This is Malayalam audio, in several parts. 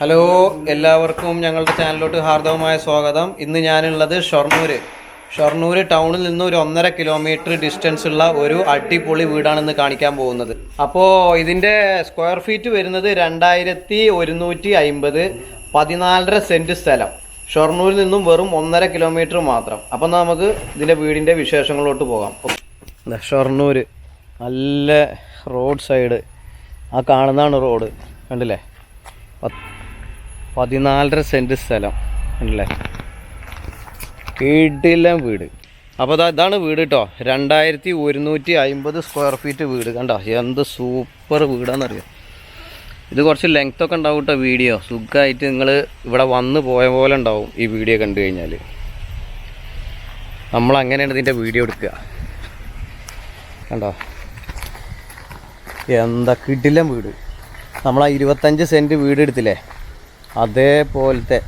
ഹലോ എല്ലാവർക്കും ഞങ്ങളുടെ ചാനലിലോട്ട് ഹാർദവമായ സ്വാഗതം. ഇന്ന് ഞാനുള്ളത് ഷൊർണൂർ ഷൊർണൂർ ടൗണിൽ നിന്ന് ഒരു ഒന്നര കിലോമീറ്റർ ഡിസ്റ്റൻസ് ഉള്ള ഒരു അടിപൊളി വീടാണെന്ന് കാണിക്കാൻ പോകുന്നത്. അപ്പോൾ ഇതിന്റെ സ്ക്വയർ ഫീറ്റ് വരുന്നത് രണ്ടായിരത്തി ഒരുന്നൂറ്റി അമ്പത് പതിനാലര സെന്റ് സ്ഥലം. ഷൊർണൂരിൽ നിന്നും വെറും ഒന്നര കിലോമീറ്റർ മാത്രം. അപ്പം നമുക്ക് ഇതിന്റെ വീടിന്റെ വിശേഷങ്ങളിലോട്ട് പോകാം. ഷൊർണൂര്. നല്ല റോഡ് സൈഡ് ആ കാണുന്നതാണ് റോഡ് കണ്ടില്ലേ? പത്ത് പതിനാലര സെന്റ് സ്ഥലം. ഉണ്ടല്ലേ കിടിലം വീട്. അപ്പോൾ അതാ ഇതാണ് വീട് കേട്ടോ രണ്ടായിരത്തി ഒരുന്നൂറ്റി അമ്പത് സ്ക്വയർ ഫീറ്റ് വീട്. കണ്ടോ? എന്ത് സൂപ്പർ വീടാണെന്നറിയോ ഇത് കുറച്ച് ലെങ്ത്തൊക്കെ ഉണ്ടാവും കേട്ടോ വീഡിയോ. സുഖമായിട്ട് നിങ്ങൾ ഇവിടെ വന്ന് പോയ പോലെ ഉണ്ടാവും ഈ വീഡിയോ കണ്ടു കഴിഞ്ഞാൽ നമ്മൾ അങ്ങനെയാണ് ഇതിന്റെ വീഡിയോ എടുക്കുക കണ്ടോ? എന്താ കിടിലം വീട്. നമ്മൾ ആ ഇരുപത്തഞ്ച് സെന്റ് വീട് എടുത്തില്ലേ? അതേപോലത്തെ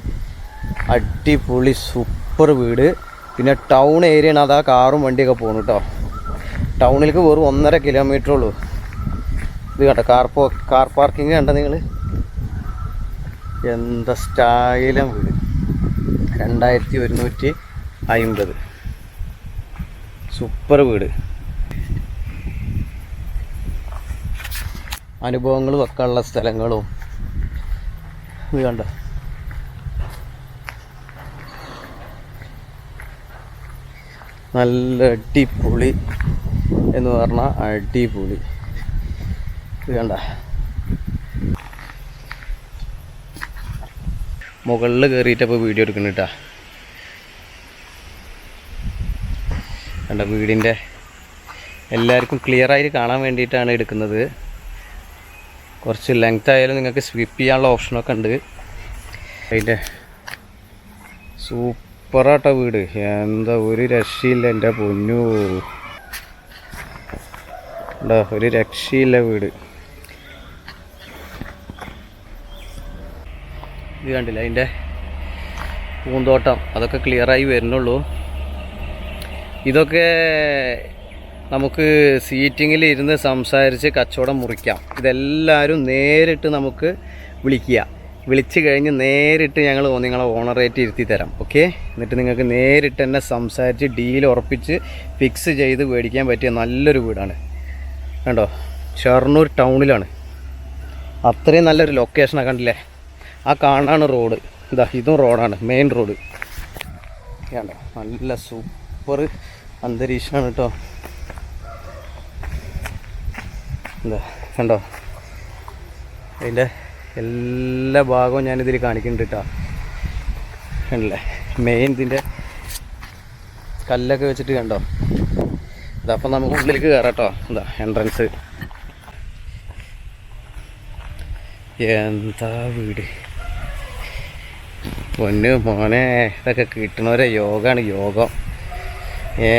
അടിപൊളി സൂപ്പർ വീട്. പിന്നെ ടൗൺ ഏരിയ ഏരിയയാണ് അതാ കാറും വണ്ടിയൊക്കെ പോകുന്നു കേട്ടോ ടൗണിലേക്ക് വെറും ഒന്നര കിലോമീറ്റർ ഉള്ളൂ. ഇത് കേട്ടോ കാർ പോ കാർ പാർക്കിംഗ് കണ്ട നിങ്ങൾ എന്താ സ്റ്റൈലം വീട്. രണ്ടായിരത്തി ഒരുന്നൂറ്റി അമ്പത് സൂപ്പർ വീട്. അനുഭവങ്ങൾ വെക്കാനുള്ള സ്ഥലങ്ങളും. കണ്ട. നല്ല അടിപൊളി എന്ന് പറഞ്ഞാൽ അടിപൊളി. ഇത് കണ്ട. മുകളിൽ കയറിയിട്ടപ്പോൾ വീഡിയോ കേട്ടാ കണ്ട വീടിന്റെ എല്ലാവർക്കും ക്ലിയർ ആയിട്ട് കാണാൻ വേണ്ടിയിട്ടാണ് എടുക്കുന്നത്. കുറച്ച് ലെങ്ത് ആയാലും നിങ്ങൾക്ക് സ്വിപ്പ് ചെയ്യാനുള്ള ഓപ്ഷനൊക്കെ ഉണ്ട്. അതിന്റെ സൂപ്പറാട്ടോ വീട്. എന്താ ഒരു രക്ഷയില്ല എന്റെ പൊന്നു. ഉണ്ടോ ഒരു രക്ഷയില്ല വീട്. ഇത് കണ്ടില്ല അതിന്റെ പൂന്തോട്ടം. അതൊക്കെ ക്ലിയറായി വരുന്നുള്ളൂ. ഇതൊക്കെ നമുക്ക് സീറ്റിങ്ങിൽ ഇരുന്ന് സംസാരിച്ച് കച്ചവടം മുറിക്കാം. ഇതെല്ലാവരും നേരിട്ട് നമുക്ക് വിളിക്കുക. വിളിച്ചു കഴിഞ്ഞ് നേരിട്ട് ഞങ്ങൾ നിങ്ങളെ ഓണറേറ്റ് ഇരുത്തി തരാം. ഓക്കെ എന്നിട്ട് നിങ്ങൾക്ക് നേരിട്ട് തന്നെ സംസാരിച്ച് ഡീൽ ഉറപ്പിച്ച് ഫിക്സ് ചെയ്ത് മേടിക്കാൻ പറ്റിയ നല്ലൊരു വീടാണ്. കണ്ടോ? ഷൊർണൂർ ടൗണിലാണ്. അത്രയും നല്ലൊരു ലൊക്കേഷനാണ് കണ്ടില്ലേ? ആ കാണാണ് റോഡ്. ഇതാ ഇതും റോഡാണ് മെയിൻ റോഡ്. കണ്ടോ? നല്ല സൂപ്പർ അന്തരീക്ഷമാണ് കേട്ടോ എന്താ കണ്ടോ? അതിന്റെ എല്ലാ ഭാഗവും ഞാനിതിൽ കാണിക്കുന്നുണ്ട് കേട്ടോ കണ്ടില്ലേ? മെയിൻ ഇതിന്റെ കല്ലൊക്കെ വെച്ചിട്ട് കണ്ടോ? ഇതപ്പം നമുക്ക് ഉള്ളിലേക്ക് കയറാം എന്താ എൻട്രൻസ് എന്താ വീട്? പൊന്ന് മോനെ ഇതൊക്കെ കിട്ടണവരെ യോഗമാണ് യോഗം. ഏ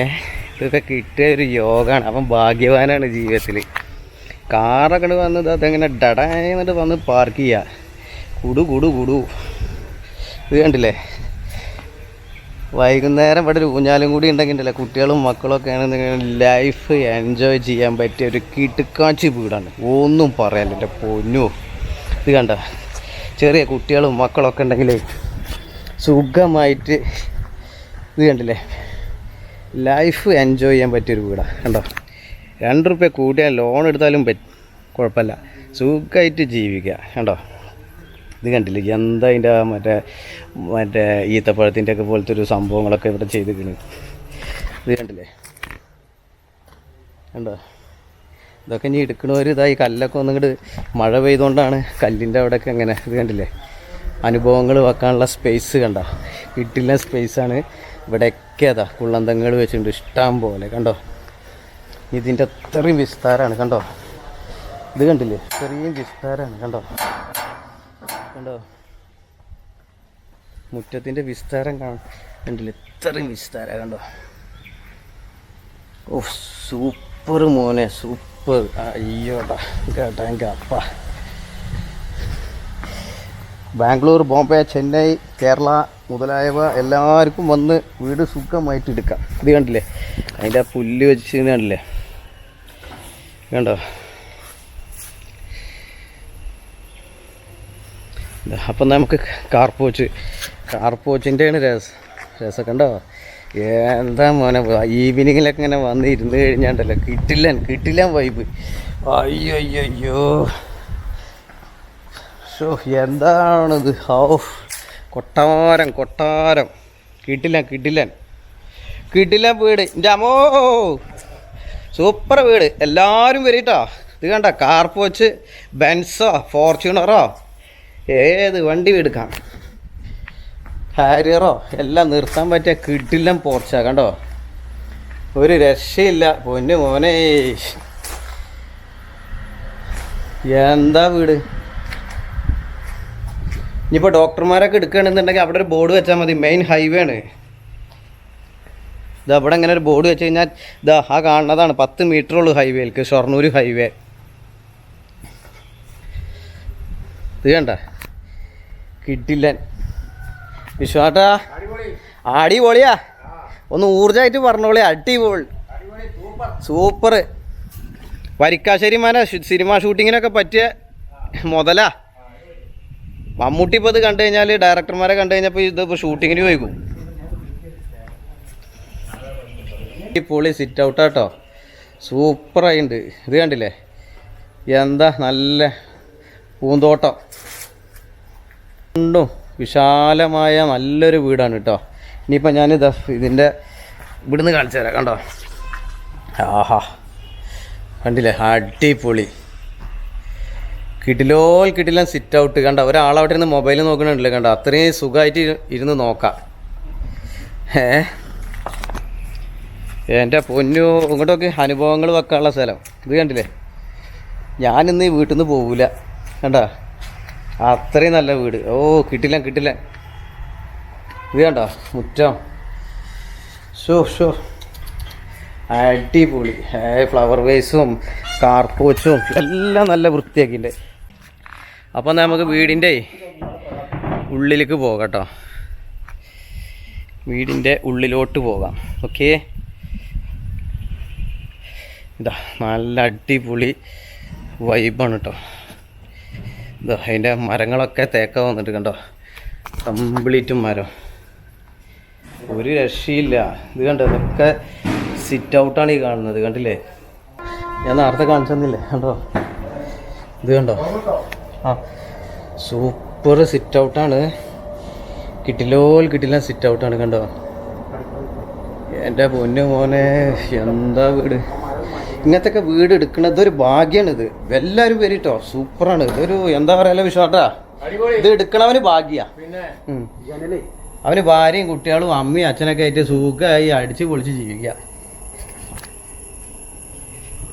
ഇതൊക്കെ കിട്ടിയ ഒരു യോഗമാണ് അപ്പം ഭാഗ്യവാനാണ് ജീവിതത്തിൽ കാറൊക്കെ വന്ന് അതെങ്ങനെ ഡടാന്നിട്ട് വന്ന് പാർക്ക് ചെയ്യുക കുടു കുടു കുടു. ഇത് കണ്ടില്ലേ? വൈകുന്നേരം ഇവിടെ ഒരു ഊഞ്ഞാലും കൂടി ഉണ്ടെങ്കിൽ ഉണ്ടല്ലേ കുട്ടികളും മക്കളൊക്കെ ആണെന്നുണ്ടെങ്കിൽ ലൈഫ് എൻജോയ് ചെയ്യാൻ പറ്റിയ ഒരു കിട്ടുക്കാച്ചി വീടാണ്. ഒന്നും പറയാനില്ല എന്റെ പൊന്നു. ഇത് കണ്ട ചെറിയ കുട്ടികളും മക്കളൊക്കെ ഉണ്ടെങ്കിൽ സുഖമായിട്ട് ഇത് കണ്ടില്ലേ? ലൈഫ് എൻജോയ് ചെയ്യാൻ പറ്റിയൊരു വീടാണ് കണ്ടോ? രണ്ട് റുപ്യ കൂട്ടിയാൽ ലോൺ എടുത്താലും പറ്റും കുഴപ്പമില്ല. സുഖമായിട്ട് ജീവിക്കുക കണ്ടോ? ഇത് കണ്ടില്ലേ? എന്താ അതിന്റെ മറ്റേ മറ്റേ ഈത്തപ്പഴത്തിന്റെ ഒക്കെ പോലത്തെ ഒരു സംഭവങ്ങളൊക്കെ ഇവിടെ ചെയ്തിരിക്കുന്നു ഇത് കണ്ടില്ലേ? കണ്ടോ? ഇതൊക്കെ ഇനി എടുക്കണവർ ഇതാ ഈ കല്ലൊക്കെ ഒന്നിങ്ങോട്ട് മഴ പെയ്തുകൊണ്ടാണ് കല്ലിന്റെ അവിടെയൊക്കെ അങ്ങനെ ഇത് കണ്ടില്ലേ? അനുഭവങ്ങൾ വെക്കാനുള്ള സ്പേസ് കണ്ട? കിട്ടില്ല സ്പേസാണ് ഇവിടെയൊക്കെ അതാ കുള്ളന്തങ്ങൾ വെച്ചിട്ടുണ്ട് ഇഷ്ടം പോലെ കണ്ടോ? ഇതിന്റെ അത്രയും വിസ്താരമാണ് കണ്ടോ? ഇത് കണ്ടില്ലേ? ഇത്രയും വിസ്താരമാണ് കണ്ടോ? കണ്ടോ? മുറ്റത്തിന്റെ വിസ്താരം കണ്ടില്ലേ? ഇത്രയും വിസ്താരം കണ്ടോ? ഓ സൂപ്പർ മോനെ സൂപ്പർ. അയ്യോടാ കേട്ടാ എന്റെ അപ്പ ബാംഗ്ലൂർ ബോംബെ ചെന്നൈ കേരള മുതലായവ എല്ലാവർക്കും വന്ന് വീട് സുഖമായിട്ട് എടുക്കാം. ഇത് കണ്ടില്ലേ? അതിന്റെ ആ പുല്ല് വെച്ച് കണ്ടില്ലേ? കണ്ടോ? അപ്പം നമുക്ക് കാർപ്പോച്ച് കാർപ്പോച്ചിന്റെയാണ് രസം രസമൊക്കെ കണ്ടോ? എന്താ മോനെ ഈവനിങ്ങിലൊക്കെ ഇങ്ങനെ വന്ന് ഇരുന്ന് കഴിഞ്ഞാണ്ടല്ലോ കിട്ടില്ല കിട്ടില്ല വൈബ് അയ്യോ അയ്യോ അയ്യോ ഷോ എന്താണിത്? ഓ കൊട്ടാരം കൊട്ടാരം. കിട്ടില്ല കിട്ടില്ല. കിട്ടില്ല വീട് എന്റെ സൂപ്പർ വീട്. എല്ലാവരും വരീട്ടോ. ഇത് കണ്ട കാർപ്പ് വെച്ച് ബെൻസോ ഫോർച്യൂണറോ ഏത് വണ്ടി എടുക്കാം ഹാരിയറോ എല്ലാം നിർത്താൻ പറ്റിയ കിട്ടില്ല പോർച്ച കണ്ടോ? ഒരു രക്ഷയില്ല. പൊന്നു മോനെ. എന്താ വീട്? ഇനിയിപ്പോൾ ഡോക്ടർമാരൊക്കെ എടുക്കുകയാണെന്നുണ്ടെങ്കിൽ അവിടെ ഒരു ബോർഡ് വെച്ചാൽ മതി. മെയിൻ ഹൈവേ ആണ് ഇതാ ഇവിടെ ഇങ്ങനെ ഒരു ബോർഡ് വെച്ച് കഴിഞ്ഞാൽ ഇതാ ആ കാണുന്നതാണ് പത്ത് മീറ്റർ ഉള്ളൂ ഹൈവേയിലേക്ക് ഷൊർണൂർ ഹൈവേ ഇത് കണ്ട? കിട്ടില്ല വിശ്വാട്ടാ? ആടി പൊളിയാ ഒന്ന് ഊർജമായിട്ട് പറഞ്ഞോളി അടിപൊളി. സൂപ്പർ. വരിക്കാശ്ശേരി മാന സിനിമ ഷൂട്ടിങ്ങിനൊക്കെ പറ്റിയ മുതലാ. മമ്മൂട്ടി ഇപ്പോൾ ഇത് കണ്ടു കഴിഞ്ഞാൽ ഡയറക്ടർമാരെ കണ്ടു കഴിഞ്ഞപ്പോൾ ഇതിപ്പോൾ ഷൂട്ടിങ്ങിന് പോയിക്കും ഈ പൊളി സിറ്റ് ഔട്ടാട്ടോ സൂപ്പറായിട്ടുണ്ട് ഇത് കണ്ടില്ലേ? എന്താ നല്ല പൂന്തോട്ടം. ഉണ്ടും വിശാലമായ നല്ലൊരു വീടാണ് കേട്ടോ ഇനിയിപ്പോൾ ഞാൻ ഇതാ ഇതിന്റെ ഇവിടുന്ന് കാണിച്ചു തരാം. കണ്ടോ? ആഹാ. കണ്ടില്ലേ? അടിപൊളി. കിടിലോൽ കിടില സിറ്റ് ഔട്ട് കണ്ട? ഒരാളവിടെ ഇരുന്ന് മൊബൈൽ നോക്കണുണ്ടല്ലോ. കണ്ടോ? അത്രയും സുഖമായിട്ട് ഇരു- ഇരുന്ന് നോക്കാം. ഏ? എന്റെ പൊന്നു ഇങ്ങോട്ടൊക്കെ അനുഭവങ്ങൾ വെക്കാനുള്ള സ്ഥലം. ഇത് കണ്ടില്ലേ? ഞാനിന്ന് ഈ വീട്ടിൽ നിന്ന് പോവില്ല കണ്ടോ? അത്രയും നല്ല വീട്. ഓ കിട്ടില്ല കിട്ടില്ല. ഇത് കണ്ടോ? മുറ്റം. ഷോ ഷോ അടിപൊളി. ഫ്ലവർ വേസും കാർപ്പോച്ചും എല്ലാം നല്ല വൃത്തിയാക്കിന്റെ അപ്പം നമുക്ക് വീടിന്റെ ഉള്ളിലേക്ക് പോകാം കേട്ടോ. വീടിന്റെ ഉള്ളിലോട്ട് പോകാം. ഓക്കേ? ഇതാ നല്ല അടിപൊളി വൈബാണ് കേട്ടോ ഇതാ അതിന്റെ മരങ്ങളൊക്കെ തേക്ക വന്നിട്ട് കണ്ടോ? കംപ്ലീറ്റ് മരം. ഒരു രക്ഷയില്ല. ഇത് കണ്ടോ ഇതൊക്കെ സിറ്റ് ഔട്ടാണ് ഈ കാണുന്നത് കണ്ടില്ലേ? ഞാൻ നേരത്തെ കാണിച്ചു തന്നില്ലേ കണ്ടോ? ഇത് കണ്ടോ? ആ സൂപ്പർ സിറ്റ് ഔട്ടാണ് കിട്ടിലോൽ കിട്ടില്ല സിറ്റ് ഔട്ടാണ് കണ്ടോ? എന്റെ പൊന്നു മോനെ എന്താ വീട്? ഇങ്ങനത്തെ വീട് എടുക്കണത് ഒരു ഭാഗ്യാണ് ഇത് എല്ലാവരും വരിട്ടോ സൂപ്പറാണ്. ഇതൊരു എന്താ പറയാ വിശ്വാട്ടാ ഇത് എടുക്കണവന് ഭാഗ്യ. അവന് ഭാര്യയും കുട്ടികളും അമ്മയും അച്ഛനൊക്കെ ആയിട്ട് സുഖമായി അടിച്ച് പൊളിച്ച് ജീവിക്കുക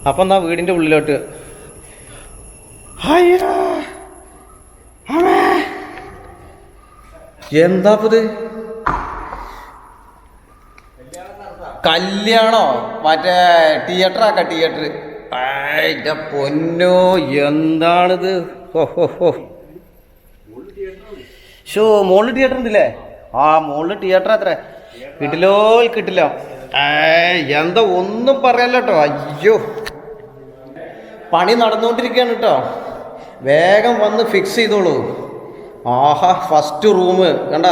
അപ്പം എന്നാ വീടിന്റെ ഉള്ളിലോട്ട്? എന്താ അമ്മേ. കല്യാണോ? മറ്റേ തിയേറ്റർ ആക്ക തിയേറ്റർ പൊന്നോ എന്താണിത്? ഷോ മോളിൽ തിയേറ്റർ ഉണ്ടല്ലേ? ആ മോളിൽ തിയേറ്റർ അത്ര കിട്ടിലോ കിട്ടില്ല. എന്താ ഒന്നും പറയല്ല കേട്ടോ അയ്യോ. പണി നടന്നുകൊണ്ടിരിക്കുകയാണ് കേട്ടോ വേഗം വന്ന് ഫിക്സ് ചെയ്തോളൂ. ആഹാ ഫസ്റ്റ് റൂം കണ്ട?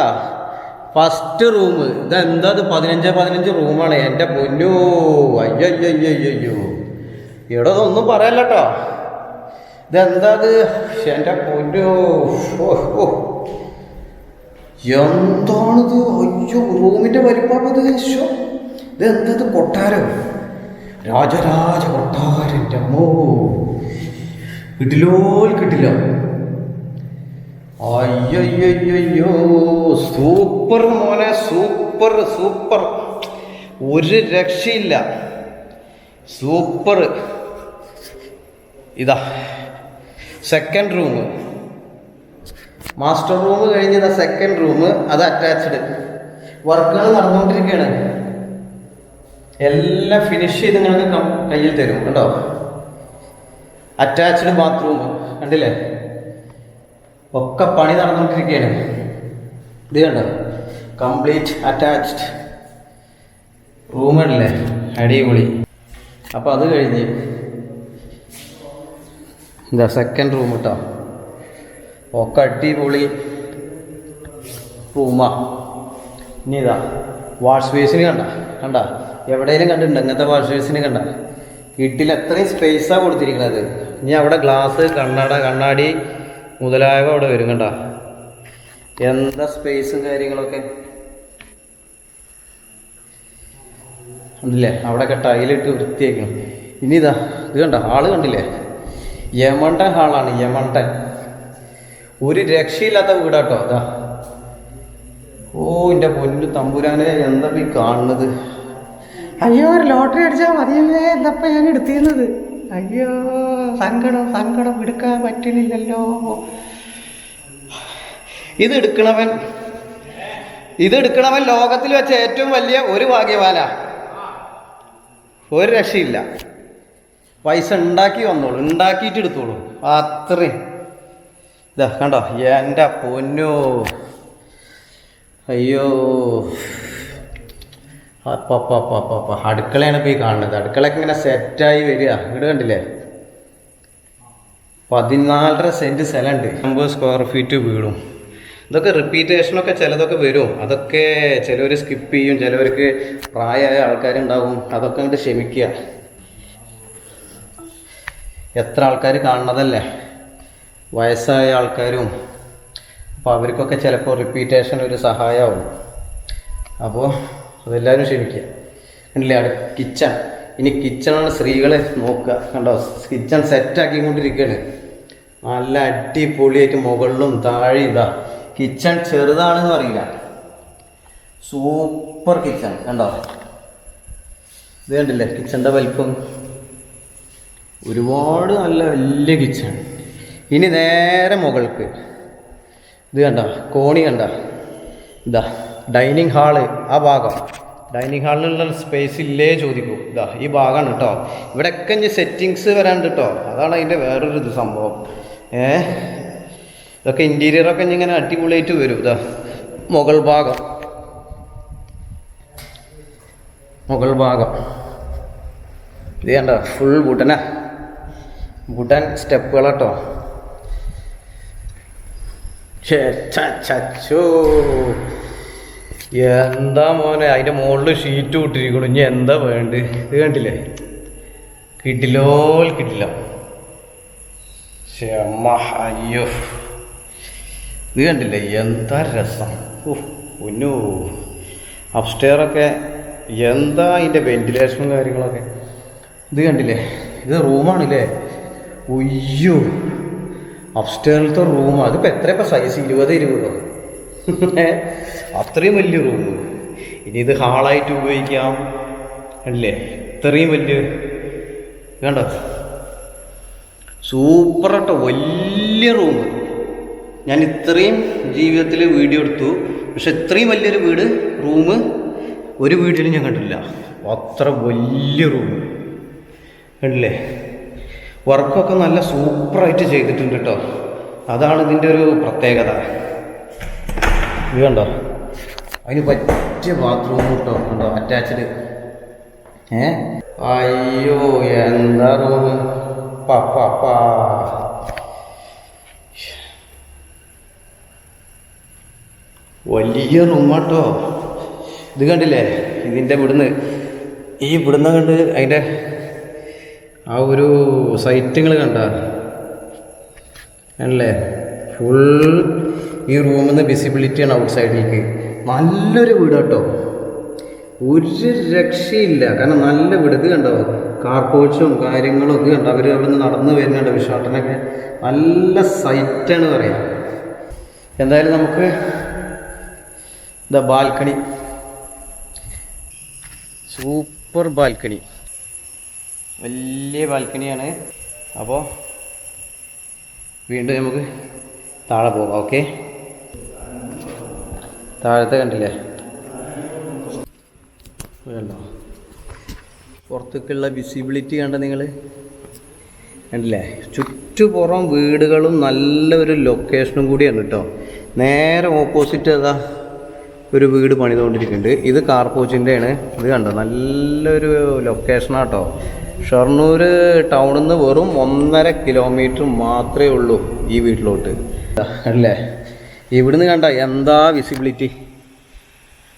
First room. ഇതെന്താ ഇത്? പതിനഞ്ച് പതിനഞ്ച് റൂമാണ്. എന്റെ പൊന്നു. അയ്യോ എടോ ഇതൊന്നും പറയല്ല കേട്ടോ ഇതെന്താ ഇത്? എന്റെ പൊന്നു. എന്താണിത്? അയ്യോ റൂമിന്റെ വലിപ്പാണത് ശോ ഇതെന്തത് കൊട്ടാരം. രാജരാജ കൊട്ടാരന്റെ അമ്മോ. കിട്ടില്ലോ കിട്ടില്ല അയ്യോ സൂപ്പർ മോനെ സൂപ്പർ സൂപ്പർ. ഒരു രക്ഷയില്ല. സൂപ്പർ. ഇതാ സെക്കൻഡ് റൂം മാസ്റ്റർ റൂം കഴിഞ്ഞ സെക്കൻഡ് റൂം അത് അറ്റാച്ച്ഡ് വർക്കുകൾ നടന്നുകൊണ്ടിരിക്കുകയാണ്. എല്ലാം ഫിനിഷ് ചെയ്ത് നിങ്ങൾക്ക് കയ്യിൽ തരും കേട്ടോ അറ്റാച്ച്ഡ് ബാത്റൂം കണ്ടില്ലേ? ഒക്കെ പണി നടന്നുകൊണ്ടിരിക്കുകയാണ്. ഇത് കണ്ടോ? കംപ്ലീറ്റ് അറ്റാച്ച്ഡ് റൂമല്ലേ അടിപൊളി. അപ്പോൾ അത് കഴിഞ്ഞ് എന്താ സെക്കൻഡ് റൂം കേട്ടോ ഒക്കെ അടിപൊളി റൂമാ ഇനി ഇതാ വാഷ് ബേസിന് കണ്ട കണ്ട? എവിടെയെങ്കിലും കണ്ടിട്ടുണ്ട്? ഇങ്ങനത്തെ വാഷ് ബേസിന് കണ്ട? വീട്ടിൽ എത്രയും സ്പേസാണ് കൊടുത്തിരിക്കുന്നത് ഇനി അവിടെ ഗ്ലാസ് കണ്ണട കണ്ണാടി മുതലായവ അവിടെ വരും കണ്ട. എന്താ സ്പേസും കാര്യങ്ങളൊക്കെ? ഉണ്ടല്ലേ അവിടെ ടൈലിട്ട് വൃത്തിയാക്കണം ഇനി ഇതാ ഇത് കണ്ട? ഹാൾ കണ്ടില്ലേ? യമണ്ടൻ ഹാളാണ് യമണ്ടൻ. ഒരു രക്ഷയില്ലാത്ത വീടാട്ടോ അതാ ഓ എന്റെ പൊന്നു തമ്പുരാനെ എന്താ ഈ കാണുന്നത്? അയ്യോ ഒരു ലോട്ടറി അടിച്ചാൽ മതിയല്ലേ? എന്താ ഞാൻ എടുത്തിരുന്നത്. അയ്യോ. സങ്കടം സങ്കടം എടുക്കാൻ പറ്റണില്ലല്ലോ ഇത് എടുക്കണവൻ ഇത് എടുക്കണവൻ ലോകത്തിൽ വെച്ച ഏറ്റവും വലിയ ഒരു ഭാഗ്യവാനാ. ഒരു രക്ഷയില്ല. പൈസ ഉണ്ടാക്കി വന്നോളൂ ഉണ്ടാക്കിയിട്ട് എടുത്തോളൂ. അത്രയും ഇതാ കണ്ടോ? എന്റെ പൊന്നോ. അയ്യോ. അപ്പ അടുക്കളയാണ് ഈ കാണുന്നത്. അടുക്കളയൊക്കെ ഇങ്ങനെ സെറ്റായി വരിക. ഇവിടെ കണ്ടില്ലേ? പതിനാലര സെന്റ് സ്ഥലമുണ്ട് അമ്പത് സ്ക്വയർ ഫീറ്റ് വീടും. ഇതൊക്കെ റിപ്പീറ്റേഷനൊക്കെ ചിലതൊക്കെ വരും. അതൊക്കെ ചിലവർ സ്കിപ്പ് ചെയ്യും. ചിലവർക്ക് പ്രായമായ ആൾക്കാരുണ്ടാവും. അതൊക്കെ അങ്ങോട്ട് ക്ഷമിക്കുക. എത്ര ആൾക്കാർ കാണുന്നതല്ലേ? വയസ്സായ ആൾക്കാരും. അപ്പോൾ അവർക്കൊക്കെ ചിലപ്പോൾ റിപ്പീറ്റേഷൻ ഒരു സഹായമാവും അപ്പോൾ അതെല്ലാവരും ക്ഷമിക്കുക. കണ്ടില്ലേ? അവിടെ കിച്ചൺ ഇനി കിച്ചണാണ് സ്ത്രീകളെ നോക്കുക. കണ്ടോ? കിച്ചൺ സെറ്റാക്കിക്കൊണ്ടിരിക്കുകയാണ് നല്ല അടിപൊളിയായിട്ട് മുകളിലും താഴെ ഇതാ. കിച്ചൺ ചെറുതാണെന്ന് പറയില്ല. സൂപ്പർ കിച്ചൺ കണ്ടോ? ഇത് കണ്ടില്ലേ? കിച്ചന്റെ വലിപ്പം ഒരുപാട് നല്ല വലിയ കിച്ചൺ ഇനി നേരെ മുകൾക്ക്. ഇത് കണ്ട? കോണി കണ്ട? ഇതാ ഡൈനിങ് ഹാൾ ആ ഭാഗം. ഡൈനിങ് ഹാളിലുള്ള സ്പേസ് ഇല്ലേ ചോദിക്കൂ. ഇതാ ഈ ഭാഗമാണ് കേട്ടോ. ഇവിടെയൊക്കെ ഇനി സെറ്റിങ്സ് വരാണ്ട് കേട്ടോ. അതാണ് അതിന്റെ വേറൊരു ഇത് സംഭവം. ഏ? ഇതൊക്കെ ഇന്റീരിയറൊക്കെ ഇങ്ങനെ അടിപൊളിയായിട്ട് വരും ഇതാ. മുകൾ ഭാഗം. മുകൾ ഭാഗം. ഇത് കണ്ട? ഫുൾ ബുട്ടനാ ബുട്ടൻ സ്റ്റെപ്പുകളാട്ടോ ചച്ചോ എന്താ മോനെ? അതിന്റെ മുകളിൽ ഷീറ്റ് വിട്ടിരിക്കണു ഇനി എന്താ വേണ്ടത്? ഇത് കണ്ടില്ലേ? കിട്ടില്ല ക്ഷമ അയ്യോ ഇത് കണ്ടില്ലേ? എന്താ രസം? ഒന്നു അപ്സ്റ്റെയറൊക്കെ എന്താ അതിന്റെ വെന്റിലേഷനും കാര്യങ്ങളൊക്കെ? ഇത് കണ്ടില്ലേ? ഇത് റൂമാണില്ലേ? ഒയ്യോ അപ്സ്റ്റെയറിലത്തെ റൂം അതിപ്പോൾ എത്ര ഇപ്പം സൈസ് ഇരുപത് ഇരുപതോ? അത്രയും വലിയ റൂം. ഇനി ഇത് ഹാളായിട്ട് ഉപയോഗിക്കാം. അല്ലേ? ഇത്രയും വലിയ കണ്ടോ? സൂപ്പറാട്ടോ. വലിയ റൂം. ഞാൻ ഇത്രയും ജീവിതത്തിൽ വീഡിയോ എടുത്തു. പക്ഷെ ഇത്രയും വലിയൊരു വീട് റൂം ഒരു വീട്ടിലും ഞാൻ കണ്ടില്ല അത്ര വലിയ റൂം. കണ്ടില്ലേ? വർക്കൊക്കെ നല്ല സൂപ്പറായിട്ട് ചെയ്തിട്ടുണ്ട് കേട്ടോ. അതാണ് ഇതിന്റെ ഒരു പ്രത്യേകത. ഇത് കണ്ടോ? അതിന് പറ്റിയ ബാത്റൂം കേട്ടോ. കണ്ടോ? അറ്റാച്ച്ഡ് ഏ? അയ്യോ എന്താ റൂം? പപ്പാ വലിയ റൂമാട്ടോ ഇത് കണ്ടില്ലേ? ഇതിന്റെ ഇവിടുന്ന്. ഈ ഇവിടുന്ന് കണ്ട് അതിന്റെ ആ ഒരു സൈറ്റുകൾ കണ്ട? അല്ലേ ഫുൾ ഈ റൂമിൽ നിന്ന് വിസിബിലിറ്റിയാണ് ഔട്ട് സൈഡിലേക്ക് നല്ലൊരു വീട് കേട്ടോ ഒരു രക്ഷയില്ല. കാരണം നല്ല വീട്. ഇത് കണ്ടോ? കാർപോച്ചും കാര്യങ്ങളും ഒക്കെ ഉണ്ട്. അവർ അവിടെ നിന്ന് നടന്നു വരുന്നുണ്ട് വിഷാട്ടനൊക്കെ നല്ല സൈറ്റാണ് പറയാം. എന്തായാലും നമുക്ക് ഇതാ ബാൽക്കണി. Super balcony. വലിയ ബാൽക്കണിയാണ്. അപ്പോൾ വീണ്ടും നമുക്ക് താഴെ പോകാം. ഓക്കെ താഴത്തെ കണ്ടില്ലേ? കണ്ടോ പുറത്തേക്കുള്ള വിസിബിലിറ്റി കണ്ട നിങ്ങൾ കണ്ടില്ലേ? ചുറ്റുപുറം വീടുകളും നല്ലൊരു ലൊക്കേഷനും കൂടിയാണ് കേട്ടോ നേരെ ഓപ്പോസിറ്റ് അതാ ഒരു വീട് പണിതുകൊണ്ടിരിക്കുന്നുണ്ട്. ഇത് കാർപോച്ചിന്റെ ആണ് ഇത് കണ്ടോ? നല്ലൊരു ലൊക്കേഷനാണ് കേട്ടോ ഷൊർണൂർ ടൗണിൽ നിന്ന് വെറും ഒന്നര കിലോമീറ്റർ മാത്രമേ ഉള്ളൂ ഈ വീട്ടിലോട്ട്. അല്ലേ ഇവിടുന്ന് കണ്ട? എന്താ വിസിബിലിറ്റി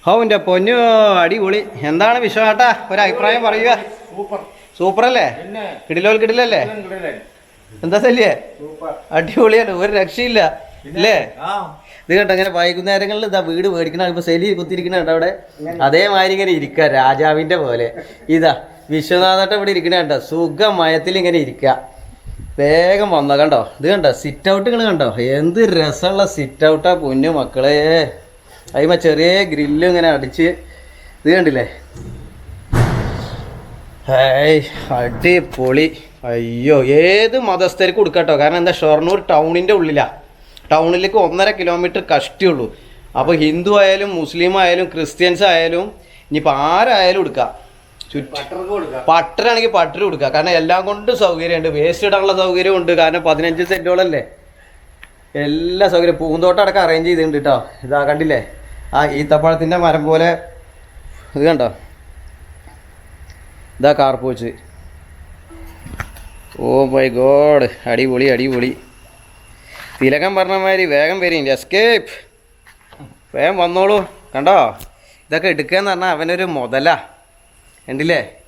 ഹോ എന്റെ പൊന്നു അടിപൊളി. എന്താണ് വിശ്വാട്ടാ ഒരു അഭിപ്രായം പറയുക. സൂപ്പർ. അല്ലേ കിടിലോൽ കിടിലല്ലേ? എന്താ ശല്യേ? അടിപൊളിയാണ് ഒരു രക്ഷയില്ല. അല്ലേ ഇത് കണ്ടോ അങ്ങനെ വൈകുന്നേരങ്ങളിൽ ഇതാ വീട് മേടിക്കണ ഇപ്പൊ സെലി കുത്തിരിക്കണുണ്ട് അവിടെ. അതേമാതിരി ഇങ്ങനെ ഇരിക്കുക രാജാവിന്റെ പോലെ. ഇതാ വിശ്വനാഥട്ട ഇവിടെ ഇരിക്കണ കണ്ടോ? സുഖമയത്തിൽ ഇങ്ങനെ ഇരിക്കുക വേഗം വന്ന കണ്ടോ? ഇത് കണ്ടോ? സിറ്റ് ഔട്ട് കണ്ടോ? എന്ത് രസമുള്ള സിറ്റ് ഔട്ടാ പൊന്നു മക്കളെ. അതിമ ചെറിയ ഗ്രില്ല് ഇങ്ങനെ അടിച്ച് ഇത് കണ്ടില്ലേ? അടി അടിപൊളി. അയ്യോ ഏത് മതസ്ഥർക്ക് കൊടുക്കട്ടോ? കാരണം എന്താ ഷൊർണൂർ ടൗണിന്റെ ഉള്ളിലാണ് ടൗണിലേക്ക് ഒന്നര കിലോമീറ്റർ കഷ്ടിയുള്ളൂ. അപ്പോൾ ഹിന്ദു ആയാലും മുസ്ലിം ആയാലും ക്രിസ്ത്യൻസ് ആയാലും ഇനിയിപ്പോൾ ആരായാലും എടുക്കാം പട്ടരാണെങ്കിൽ പട്ടര് കൊടുക്കുക കാരണം എല്ലാം കൊണ്ടും സൗകര്യമുണ്ട്. വേസ്റ്റ് ഇടാനുള്ള സൗകര്യം ഉണ്ട്. കാരണം പതിനഞ്ച് സെന്റോളല്ലേ എല്ലാ സൗകര്യം പൂന്തോട്ടം അടക്കം അറേഞ്ച് ചെയ്തിട്ടുണ്ട് കേട്ടോ ഇതാ കണ്ടില്ലേ? ആ ഈത്തപ്പഴത്തിന്റെ മരം പോലെ ഇത് കണ്ടോ? ഇതാ കാർപ്പൂച്ച് ഓ മൈ ഗോഡ്. അടിപൊളി അടിപൊളി. തിലകം പറഞ്ഞമാതിരി വേഗം വരും എസ്കേപ്പ് വേഗം വന്നോളൂ. കണ്ടോ? ഇതൊക്കെ എടുക്കുകയെന്ന് പറഞ്ഞാൽ അവനൊരു മുതല. കണ്ടില്ലേ?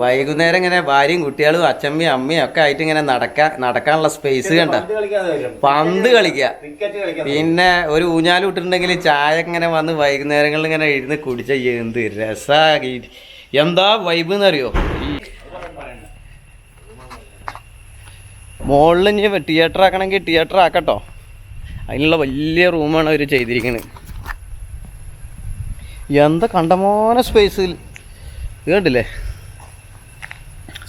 വൈകുന്നേരം ഇങ്ങനെ ഭാര്യയും കുട്ടികളും അച്ഛമ്മയും അമ്മയും ഒക്കെ ആയിട്ട് ഇങ്ങനെ നടക്കാൻ നടക്കാനുള്ള സ്പേസ് കണ്ട? പന്ത് കളിക്കുക പിന്നെ ഒരു ഊഞ്ഞാൽ വിട്ടിട്ടുണ്ടെങ്കിൽ ചായ ഇങ്ങനെ വന്ന് വൈകുന്നേരങ്ങളിൽ ഇങ്ങനെ ഇരുന്ന് കുടിച്ച എന്ത് രസാ എന്താ വൈബ് എന്നറിയോ? മുകളിൽ ഇനി തിയേറ്റർ ആക്കണമെങ്കിൽ തിയേറ്റർ ആക്കട്ടോ. അതിനുള്ള വലിയ റൂമാണ് അവർ ചെയ്തിരിക്കുന്നത് എന്താ കണ്ടമോന സ്പേസിൽ കേട്ടില്ലേ കണ്ടില്ലേ?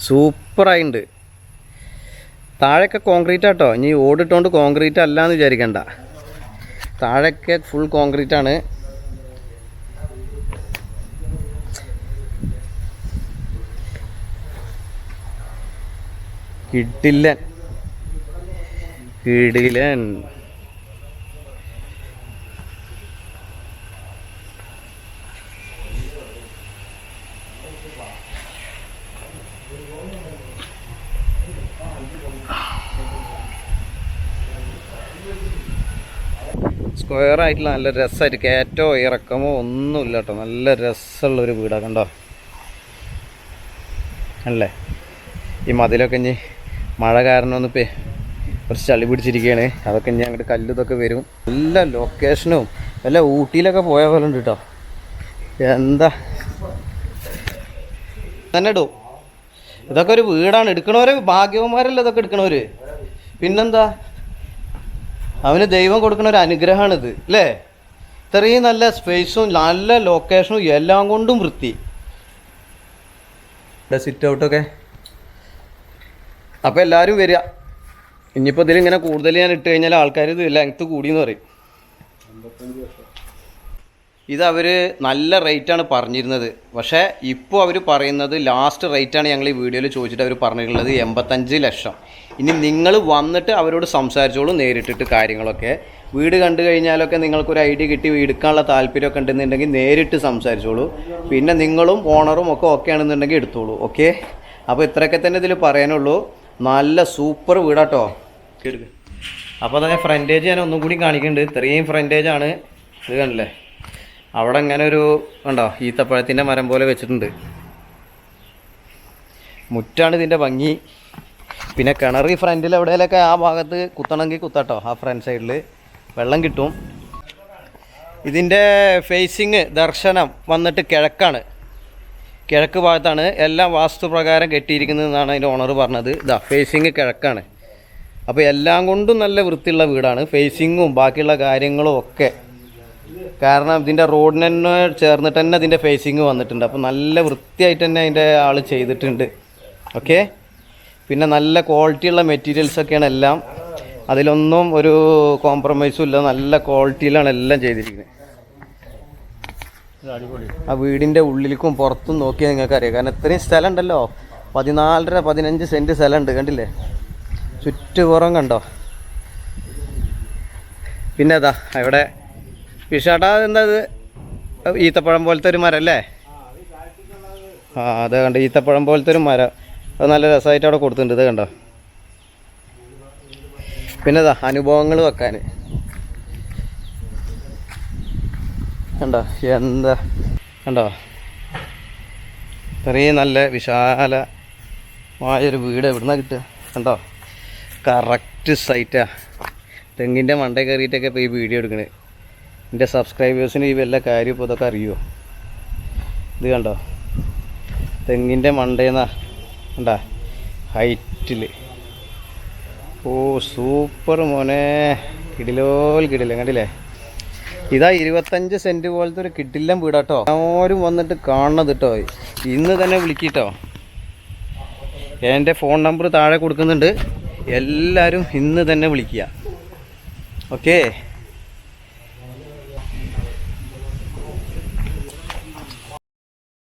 സൂപ്പറായിട്ടുണ്ട് താഴെയൊക്കെ കോൺക്രീറ്റ് ആട്ടോ ഇനി ഓടിട്ടോണ്ട് കോൺക്രീറ്റ് അല്ല എന്ന് വിചാരിക്കണ്ട. താഴെയൊക്കെ ഫുൾ കോൺക്രീറ്റ് ആണ് കിട്ടില്ല. കിടിലൻ. സ്ക്വയർ ആയിട്ടുള്ള നല്ല രസമായിട്ട് കയറ്റോ ഇറക്കമോ ഒന്നുമില്ല കേട്ടോ. നല്ല രസമുള്ളൊരു വീടാണ് കണ്ടോ? അല്ലേ? ഈ മതിലൊക്കെ ഇനി മഴ കാരണം ഒന്ന് പേ കുറച്ച് ചളി പിടിച്ചിരിക്കുകയാണ് അതൊക്കെ ഇനി അങ്ങോട്ട് കല്ല് ഇതൊക്കെ വരും. എല്ലാ ലൊക്കേഷനും നല്ല ഊട്ടിയിലൊക്കെ പോയ പോലെ ഉണ്ട് കേട്ടോ. എന്താ? തന്നെ ഇടും. ഇതൊക്കെ ഒരു വീടാണ്. എടുക്കണവരെ ഭാഗ്യവന്മാരല്ലേ ഇതൊക്കെ എടുക്കണവര്? പിന്നെന്താ? അവന് ദൈവം കൊടുക്കുന്ന ഒരു അനുഗ്രഹമാണിത് അല്ലേ ഇത്രയും നല്ല സ്പേസും നല്ല ലൊക്കേഷനും എല്ലാം കൊണ്ടും വൃത്തി. ഇവിടെ സിറ്റ് ഔട്ടൊക്കെ അപ്പോൾ എല്ലാവരും വരിക. ഇനിയിപ്പോൾ ഇതിലിങ്ങനെ കൂടുതൽ ഞാൻ ഇട്ട് കഴിഞ്ഞാൽ ആൾക്കാർ ഇത് ലെങ്ത്ത് കൂടിയെന്ന് പറയും. ഇത് അവർ നല്ല റേറ്റാണ് പറഞ്ഞിരുന്നത്. പക്ഷേ ഇപ്പോൾ അവർ പറയുന്നത് ലാസ്റ്റ് റേറ്റാണ് ഞങ്ങൾ ഈ വീഡിയോയിൽ ചോദിച്ചിട്ട് അവർ പറഞ്ഞിട്ടുള്ളത് എൺപത്തഞ്ച് ലക്ഷം. ഇനി നിങ്ങൾ വന്നിട്ട് അവരോട് സംസാരിച്ചോളൂ നേരിട്ടിട്ട് കാര്യങ്ങളൊക്കെ. വീട് കണ്ടു കഴിഞ്ഞാലൊക്കെ നിങ്ങൾക്കൊരു ഐഡിയ കിട്ടി എടുക്കാനുള്ള താല്പര്യമൊക്കെ ഉണ്ടെന്നുണ്ടെങ്കിൽ നേരിട്ട് സംസാരിച്ചോളൂ. പിന്നെ നിങ്ങളും ഓണറും ഒക്കെ ഓക്കെ ആണെന്നുണ്ടെങ്കിൽ എടുത്തോളൂ ഓക്കെ അപ്പോൾ ഇത്രയൊക്കെ തന്നെ ഇതിൽ പറയാനുള്ളൂ. നല്ല സൂപ്പർ വീടാട്ടോ. അപ്പോൾ അതായത് ഫ്രണ്ടേജ് ഞാൻ ഒന്നും കൂടി കാണിക്കുന്നുണ്ട് ഇത്രയും ഫ്രണ്ടേജാണ് ഇത് കണ്ടില്ലേ? അവിടെ ഇങ്ങനെ ഒരു ഉണ്ടോ ഈത്തപ്പഴത്തിന്റെ മരം പോലെ വെച്ചിട്ടുണ്ട്. മുറ്റാണ് ഇതിന്റെ ഭംഗി. പിന്നെ കിണർ ഈ ഫ്രണ്ടിൽ എവിടെയെങ്കിലൊക്കെ ആ ഭാഗത്ത് കുത്തണമെങ്കിൽ കുത്തട്ടോ ആ ഫ്രണ്ട് സൈഡിൽ വെള്ളം കിട്ടും. ഇതിന്റെ ഫേസിങ് ദർശനം വന്നിട്ട് കിഴക്കാണ്. കിഴക്ക് ഭാഗത്താണ് എല്ലാം വാസ്തുപ്രകാരം കെട്ടിയിരിക്കുന്നതെന്നാണ് അതിന്റെ ഓണർ പറഞ്ഞത്. ഇതാ ഫേസിങ് കിഴക്കാണ്. അപ്പോൾ എല്ലാം കൊണ്ടും നല്ല വൃത്തിയുള്ള വീടാണ്. ഫേസിങ്ങും ബാക്കിയുള്ള കാര്യങ്ങളും ഒക്കെ കാരണം ഇതിന്റെ റോഡിന് തന്നെ ചേർന്നിട്ട് തന്നെ ഇതിന്റെ ഫേസിങ് വന്നിട്ടുണ്ട്. അപ്പോൾ നല്ല വൃത്തിയായിട്ട് തന്നെ അതിന്റെ ആൾ ചെയ്തിട്ടുണ്ട്. ഓക്കെ? പിന്നെ നല്ല ക്വാളിറ്റിയുള്ള മെറ്റീരിയൽസൊക്കെയാണ് എല്ലാം. അതിലൊന്നും ഒരു കോംപ്രമൈസും ഇല്ല. നല്ല ക്വാളിറ്റിയിലാണ് എല്ലാം ചെയ്തിരിക്കുന്നത്. ആ വീടിന്റെ ഉള്ളിലേക്കും പുറത്തും നോക്കിയാൽ നിങ്ങൾക്കറിയാം. കാരണം ഇത്രയും സ്ഥലം ഉണ്ടല്ലോ പതിനാലര പതിനഞ്ച് സെന്റ് സ്ഥലമുണ്ട്. കണ്ടില്ലേ? ചുറ്റുപുറം കണ്ടോ? പിന്നെ അതാ ഇവിടെ വിഷാട്ടാ എന്താ ഇത്? ഈത്തപ്പഴം പോലത്തെ ഒരു മരം അല്ലേ? ആ അത് കണ്ടോ ഈത്തപ്പഴം പോലത്തെ ഒരു മരം. അത് നല്ല രസമായിട്ട് അവിടെ കൊടുത്തിട്ടുണ്ട് ഇത് കണ്ടോ? പിന്നെ അനുഭവങ്ങൾ വെക്കാൻ. കണ്ടോ എന്താ? കണ്ടോ? ഇത്രയും നല്ല വിശാലമായൊരു വീട് എവിടുന്ന കിട്ടുക? കണ്ടോ? കറക്റ്റ് സൈറ്റാ തെങ്ങിന്റെ മണ്ടേ കയറിയിട്ടൊക്കെ ഈ വീഡിയോ എടുക്കണേ. എന്റെ സബ്സ്ക്രൈബേഴ്സിന് ഈ വല്ല കാര്യം ഇപ്പോൾ ഇതൊക്കെ അറിയുമോ ഇത് കണ്ടോ? തെങ്ങിന്റെ മണ്ടേന്നാ കണ്ടാ? ഹൈറ്റിൽ ഓ സൂപ്പർ മോനെ. കിടിലോൽ കിടില കണ്ടില്ലേ? ഇതാ ഇരുപത്തഞ്ച് സെന്റ് പോലത്തെ ഒരു കിടിലം വീടാട്ടോ. ആരും വന്നിട്ട് കാണണത് കേട്ടോ ഇന്ന് തന്നെ വിളിക്കിട്ടോ. എന്റെ ഫോൺ നമ്പർ താഴെ കൊടുക്കുന്നുണ്ട്. എല്ലാവരും ഇന്ന് തന്നെ വിളിക്കുക. ഓക്കേ